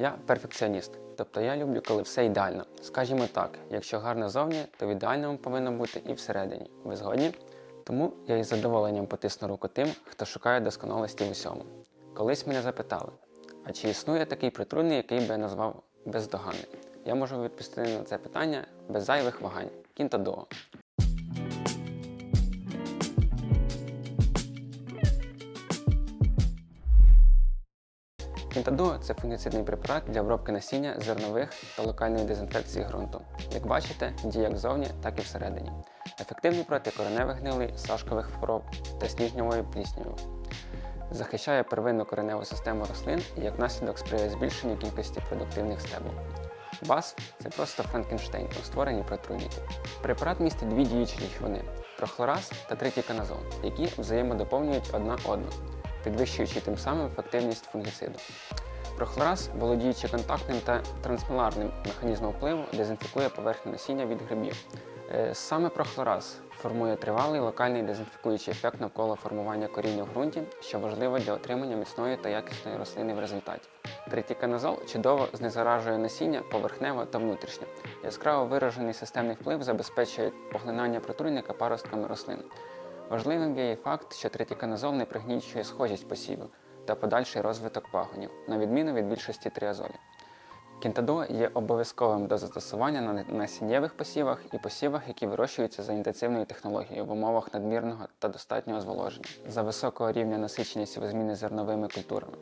Я перфекціоніст, тобто я люблю, коли все ідеально. Скажімо так, якщо гарно зовні, то в ідеальному повинно бути і всередині. Ви згодні? Тому я із задоволенням потисну руку тим, хто шукає досконалості в усьому. Колись мене запитали, а чи існує такий притрудний, який би я назвав бездоганним? Я можу відповісти на це питання без зайвих вагань. Кінтадоо. Кінтадо це фунгіцидний препарат для обробки насіння, зернових та локальної дезінфекції ґрунту. Як бачите, діє як ззовні, так і всередині. Ефективний проти кореневих гнилий, сашкових хвороб та сніжньової плісняву. Захищає первинну кореневу систему рослин і як наслідок сприяє збільшенню кількості продуктивних стеблів. БАС це просто Франкенштейн у створенні протрудників. Препарат містить дві діючі речовини трохлораз та тритіканазол, які взаємодоповнюють одна одну, підвищуючи тим самим ефективність фунгіциду. Прохлораз, володіючи контактним та трансмоларним механізмом впливу, дезінфікує поверхню насіння від грибів. Е, Саме прохлораз формує тривалий локальний дезінфікуючий ефект навколо формування коріння в ґрунті, що важливо для отримання міцної та якісної рослини в результаті. Тритіканазол чудово знезаражує насіння поверхнево та внутрішньо. Яскраво виражений системний вплив забезпечує поглинання протруйника паростками рослин. Важливим є і факт, що тритіканазол не пригнічує схожість посівів та подальший розвиток пагонів, на відміну від більшості тріазолів. Кінтадо є обов'язковим до застосування на насіннєвих посівах і посівах, які вирощуються за інтенсивною технологією в умовах надмірного та достатнього зволоження за високого рівня насичення сівозміни зерновими культурами.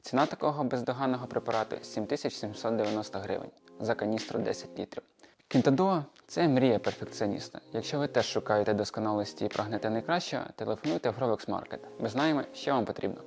Ціна такого бездоганного препарату 7790 гривень за каністру 10 літрів. Кінтадо це мрія перфекціоніста. Якщо ви теж шукаєте досконалості і прагнете найкращого, телефонуйте в Grovex Market. Ми знаємо, що вам потрібно.